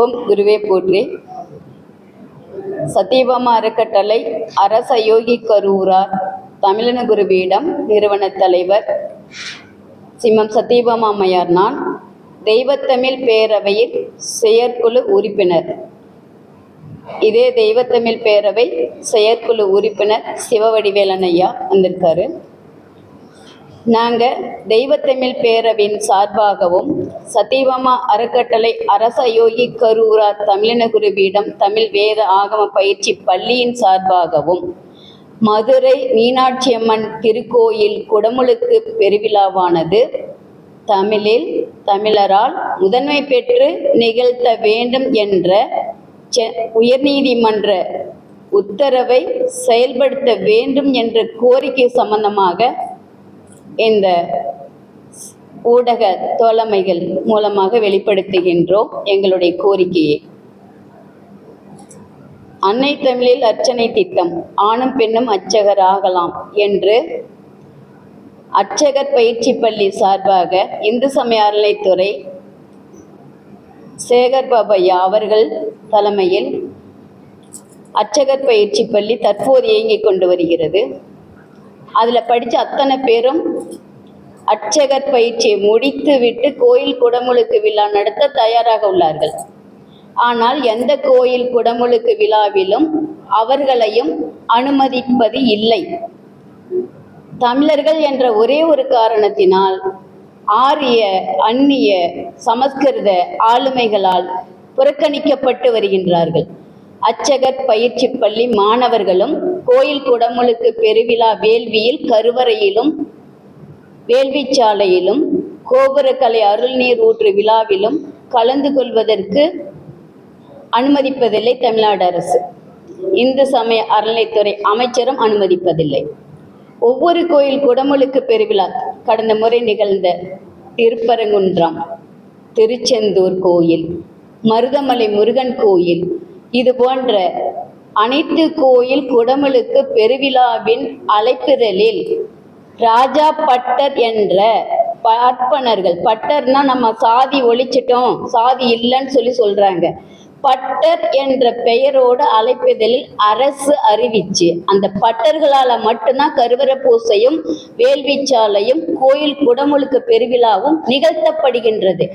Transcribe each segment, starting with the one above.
ஓம் குருவே போற்றி. சத்தியபாமா அறக்கட்டளை அரச யோகி கரூரார் தமிழன குருபீடம் நிறுவன தலைவர் சிம்மம் சத்தியபாமா அம்மையார் நான் தெய்வத்தமிழ் பேரவையில் செயற்குழு உறுப்பினர். இதே தெய்வத்தமிழ் பேரவை செயற்குழு உறுப்பினர் சிவவடிவேலன் ஐயா வந்திருக்காரு. நாங்கள் தெய்வத்தமிழ் பேரவின் சார்பாகவும் சத்தியபாமா அறக்கட்டளை அரச யோகி கரூரா தமிழினகுருபீடம் தமிழ் வேத ஆகம பயிற்சி பள்ளியின் சார்பாகவும் மதுரை மீனாட்சியம்மன் திருக்கோயில் குடமுழுக்கு பெருவிழாவானது தமிழில் தமிழரால் முதன்மை பெற்று நிகழ்த்த வேண்டும் என்ற செ- உயர்நீதிமன்ற உத்தரவை செயல்படுத்த வேண்டும் என்ற கோரிக்கை சம்பந்தமாக இந்த ஊடக தோழமைகள் மூலமாக வெளிப்படுத்துகின்றோம் எங்களுடைய கோரிக்கையை. அன்னை தமிழில் அர்ச்சனை திட்டம் ஆணும் பெண்ணும் அர்ச்சகர் ஆகலாம் என்று அர்ச்சகர் பயிற்சி பள்ளி சார்பாக இந்து சமய அறநிலைத்துறை சேகர் பாபையா அவர்கள் தலைமையில் அர்ச்சகர் பயிற்சி பள்ளி தற்போது இயங்கிக் கொண்டு வருகிறது. அதில் படித்த அத்தனை பேரும் அர்ச்சகர் பயிற்சியை முடித்து விட்டு கோயில் குடமுழுக்கு விழா நடத்த தயாராக உள்ளார்கள். ஆனால் எந்த கோயில் குடமுழுக்கு விழாவிலும் அவர்களையும் அனுமதிப்பது இல்லை. தமிழர்கள் என்ற ஒரே ஒரு காரணத்தினால் ஆரிய அந்நிய சமஸ்கிருத ஆளுமைகளால் புறக்கணிக்கப்பட்டு வருகின்றார்கள். அச்சகர் பயிற்சி பள்ளி மாணவர்களும் கோயில் குடமுழுக்கு பெருவிழா வேள்வியில் கருவறையிலும் வேள்விச்சாலையிலும் கோபுரக்கலை அருள்நீர் ஊற்று விழாவிலும் கலந்து கொள்வதற்கு அனுமதிப்பதில்லை தமிழ்நாடு அரசு. இந்து சமய அறநிலைத்துறை அமைச்சரும் அனுமதிப்பதில்லை. ஒவ்வொரு கோயில் குடமுழுக்கு பெருவிழா கடந்த முறை நிகழ்ந்த திருப்பரங்குன்றம் திருச்செந்தூர் கோயில் மருதமலை முருகன் கோயில் இது போன்ற அனைத்து கோயில் குடமுழுக்கு பெருவிழாவின் அழைப்புதலில் ராஜா பட்டர் என்ற பார்ப்பனர்கள். பட்டர்னா நம்ம சாதி ஒழிச்சிட்டோம் சாதி இல்லைன்னு சொல்லி சொல்றாங்க. பட்டர் என்ற பெயரோடு அழைப்பதில் அரசு அறிவிச்சு. அந்த பட்டர்களால் மட்டும்தான் கருவற பூசையும் வேள்விச்சாலையும் கோயில் குடமுழுக்கு பெருவிழாவும் நிகழ்த்தப்படுகின்றது.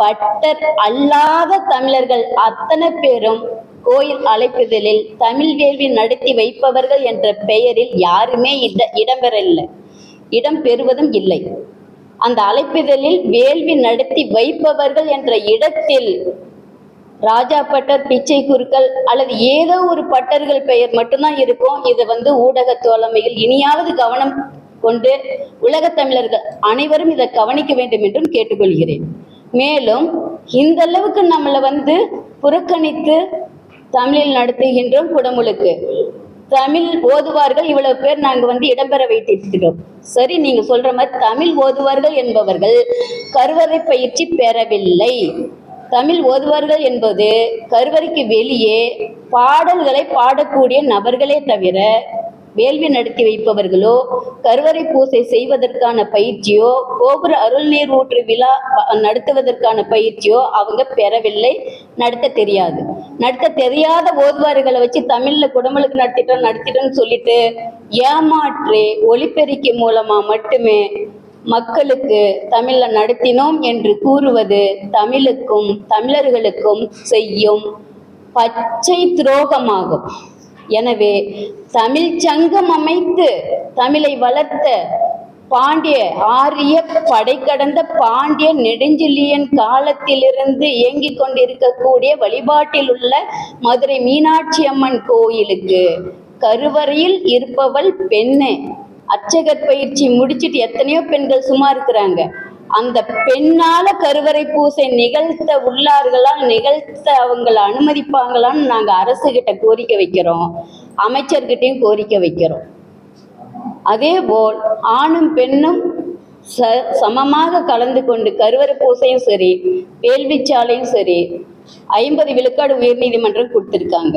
பட்டர் அல்லாத தமிழர்கள் அத்தனை பேரும் கோயில் அழைப்புதலில் தமிழ் வேள்வி நடத்தி வைப்பவர்கள் என்ற பெயரில் யாருமே இட இடம்பெறவில்லை. இடம் பெறுவதும் இல்லை. அந்த அழைப்பிதழில் வேள்வி நடத்தி வைப்பவர்கள் என்ற இடத்தில் ராஜா பட்டர் பிச்சை குருக்கள் அல்லது ஏதோ ஒரு பட்டர்கள் பெயர் மட்டும்தான் இருக்கும். இது வந்து ஊடக தோழமையில் இனியாவது கவனம் கொண்டு உலக தமிழர்கள் அனைவரும் இதை கவனிக்க வேண்டும் என்றும் கேட்டுக்கொள்கிறேன். மேலும் இந்த அளவுக்கு நம்மளை வந்து புறக்கணித்து தமிழில் நடத்துகின்றோம் குடமுழுக்கு. தமிழ் ஓதுவார்கள் இவ்வளவு பேர் நாங்கள் வந்து இடம்பெற வைத்திருக்கிறோம். சரி நீங்க சொல்ற மாதிரி தமிழ் ஓதுவார்கள் என்பவர்கள் கருவறை பயிற்சி பெறவில்லை. தமிழ் ஓதுவார்கள் என்பது கருவறைக்கு வெளியே பாடல்களை பாடக்கூடிய நபர்களே தவிர வேள்வி நடத்தி வைப்பவர்களோ கருவறை பூசை செய்வதற்கான பயிற்சியோ கோபுர அருள்நீர் ஊற்று விழா நடத்துவதற்கான பயிற்சியோ அவங்க பெறவில்லை. நடத்த தெரியாது. நடத்த தெரியாத ஓதுவார்களை வச்சு தமிழ்ல குடமுழுக்கு நடத்திட்டோம் நடத்திட்டோம்னு சொல்லிட்டு ஏமாற்றி ஒளிப்பெருக்கி மூலமா மட்டுமே மக்களுக்கு தமிழ்ல நடத்தினோம் என்று கூறுவது தமிழுக்கும் தமிழர்களுக்கும் செய்யும் பச்சை துரோகமாகும். எனவே தமிழ் சங்கம் அமைத்து தமிழை வளர்த்த பாண்டிய ஆரிய படை கடந்த பாண்டிய நெடுஞ்செழியன் காலத்திலிருந்து இயங்கிக் கொண்டிருக்கக்கூடிய வழிபாட்டில் உள்ள மதுரை மீனாட்சி அம்மன் கோயிலுக்கு கருவறையில் இருப்பவள் பெண்ணு. அர்ச்சகர் பயிற்சி முடிச்சிட்டு எத்தனையோ பெண்கள் சும்மா இருக்கிறாங்க. அந்த பெண்ணால கருவறை பூசை நிகழ்த்த உள்ளார்களா நிகழ்த்த அவங்கள அனுமதிப்பாங்களான்னு நாங்க அரசு கிட்ட கோரிக்கை வைக்கிறோம். அமைச்சர்கிட்டையும் கோரிக்கை வைக்கிறோம். அதே போல் ஆணும் பெண்ணும் ச சமமாக கலந்து கொண்டு கருவறை பூசையும் சரி வேள்விச்சாலையும் சரி ஐம்பது விழுக்காடு உயர்நீதிமன்றம் கொடுத்திருக்காங்க.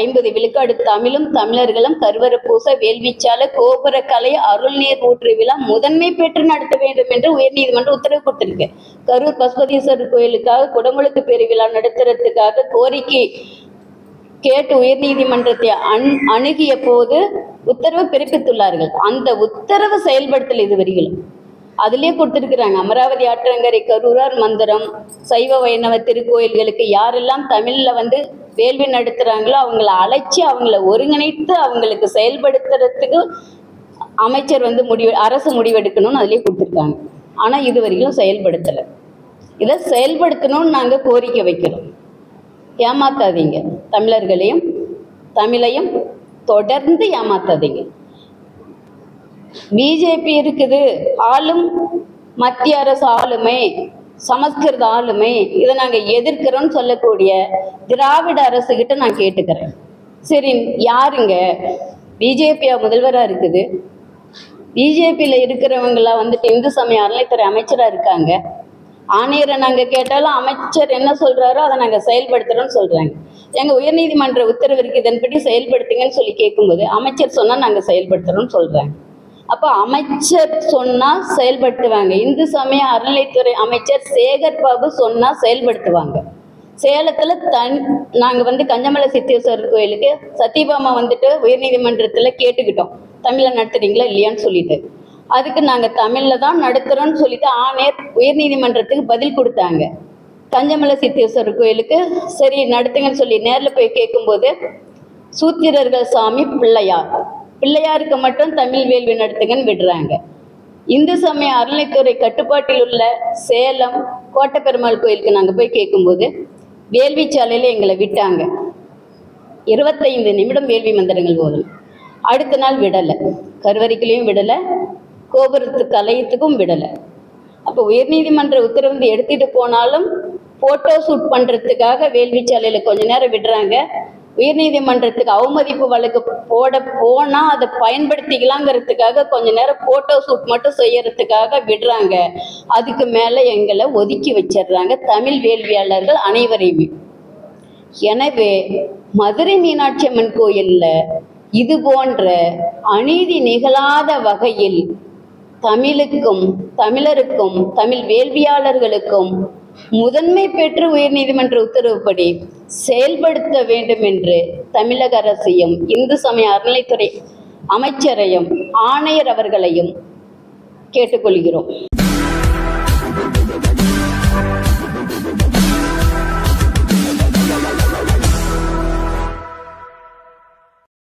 ஐம்பது விழுக்காடு தமிழும் தமிழர்களும் கருவர பூச வேள்விச்சால கோபுர கலை அருள்நீர் ஊற்று விழா முதன்மை பெற்று நடத்த வேண்டும் என்று உயர்நீதிமன்றம் உத்தரவு கொடுத்திருக்கு. கரூர் பசுபதீஸ்வரர் கோயிலுக்காக குடமுழுக்கு பெருவிழா நடத்துறதுக்காக கோரிக்கை கேட்டு உயர்நீதிமன்றத்தை அண் அணுகிய போது உத்தரவு பிறப்பித்துள்ளார்கள். அந்த உத்தரவு செயல்படுத்தல் இதுவரையிலும் அதுலேயே கொடுத்துருக்குறாங்க. அமராவதி ஆற்றங்கரை கரூரார் மந்திரம் சைவ வைணவ திருக்கோயில்களுக்கு யாரெல்லாம் தமிழில் வந்து வேள்வி நடத்துகிறாங்களோ அவங்கள அழைச்சி அவங்கள ஒருங்கிணைத்து அவங்களுக்கு செயல்படுத்துறதுக்கு அமைச்சர் வந்து முடிவு அரசு முடிவெடுக்கணும்னு அதிலே கொடுத்துருக்காங்க. ஆனால் இதுவரையிலும் செயல்படுத்தலை. இதை செயல்படுத்தணும்னு நாங்கள் கோரிக்கை வைக்கிறோம். ஏமாத்தாதீங்க. தமிழர்களையும் தமிழையும் தொடர்ந்து ஏமாத்தாதீங்க. பிஜேபி இருக்குது. ஆளும் மத்திய அரசு ஆளுமை சமஸ்கிருத ஆளுமை. இதை நாங்கள் எதிர்க்கிறோம்னு சொல்லக்கூடிய திராவிட அரசுகிட்ட நான் கேட்டுக்கிறேன். சரி யாருங்க? பிஜேபியா முதல்வராக இருக்குது? பிஜேபியில் இருக்கிறவங்களாம் வந்துட்டு இந்து சமய அறநிலைத்துறை அமைச்சராக இருக்காங்க. ஆணையரை நாங்கள் கேட்டாலும் அமைச்சர் என்ன சொல்கிறாரோ அதை நாங்கள் செயல்படுத்துகிறோம்னு சொல்கிறாங்க எங்கள் உயர்நீதிமன்ற உத்தரவு இருக்கு இதன்படி செயல்படுத்துங்கன்னு சொல்லி கேட்கும்போது அமைச்சர் சொன்னால் நாங்கள் செயல்படுத்துகிறோம்னு சொல்கிறாங்க அப்போ அமைச்சர் சொன்னால் செயல்படுத்துவாங்க. இந்து சமய அறநிலைத்துறை அமைச்சர் சேகர் பாபு சொன்னால் செயல்படுத்துவாங்க. சேலத்தில் தன் நாங்கள் வந்து கஞ்சமலை சித்தேஸ்வரர் கோயிலுக்கு சத்யபாமா வந்துட்டு உயர்நீதிமன்றத்தில் கேட்டுக்கிட்டோம். தமிழில் நடத்துறீங்களா இல்லையான்னு சொல்லிட்டு. அதுக்கு நாங்கள் தமிழில் தான் நடத்துகிறோன்னு சொல்லிட்டு ஆணையர் உயர்நீதிமன்றத்துக்கு பதில் கொடுத்தாங்க. கஞ்சமலை சித்தேஸ்வரர் கோயிலுக்கு சரி நடத்துங்கன்னு சொல்லி நேரில் போய் கேட்கும்போது சூத்திரர்கள் சாமி பிள்ளையார். பிள்ளையாருக்கு மட்டும் தமிழ் வேள்வி நடத்துங்கன்னு விடுறாங்க. இந்து சமய அறநிலைத்துறை கட்டுப்பாட்டில் உள்ள சேலம் கோட்டப்பெருமாள் கோயிலுக்கு நாங்கள் போய் கேட்கும்போது வேள்வி சாலையில் எங்களை விட்டாங்க. இருபத்தைந்து நிமிடம் வேள்வி மந்திரங்கள் போதும் அடுத்த நாள் விடலை. கருவறைக்குள்ளேயும் விடலை. கோபுரத்து கலையத்துக்கும் விடலை. அப்போ உயர்நீதிமன்ற உத்தரவு வந்து எடுத்துகிட்டு போனாலும் ஃபோட்டோ ஷூட் பண்ணுறதுக்காக வேள்வி சாலையில் கொஞ்ச நேரம் விடுறாங்க. உயர்நீதிமன்றத்துக்கு அவமதிப்பு வழக்கு போட போனால் அதை பயன்படுத்திக்கலாங்கிறதுக்காக கொஞ்ச நேரம் ஃபோட்டோ ஷூட் மட்டும் செய்யறதுக்காக விடுறாங்க. அதுக்கு மேலே எங்களை ஒதுக்கி வச்சிடுறாங்க தமிழ் வேள்வியாளர்கள் அனைவரையுமே. எனவே மதுரை மீனாட்சி அம்மன் கோயிலில் இது போன்ற அநீதி நிகழாத வகையில் தமிழுக்கும் தமிழருக்கும் தமிழ் வேள்வியாளர்களுக்கும் முதன்மை பெற்று உயர்நீதிமன்ற உத்தரவுப்படி செயல்படுத்த வேண்டும் என்று தமிழக அரசையும் இந்து சமய அறநிலைத்துறை அமைச்சரையும் ஆணையர் அவர்களையும் கேட்டுக்கொள்கிறோம்.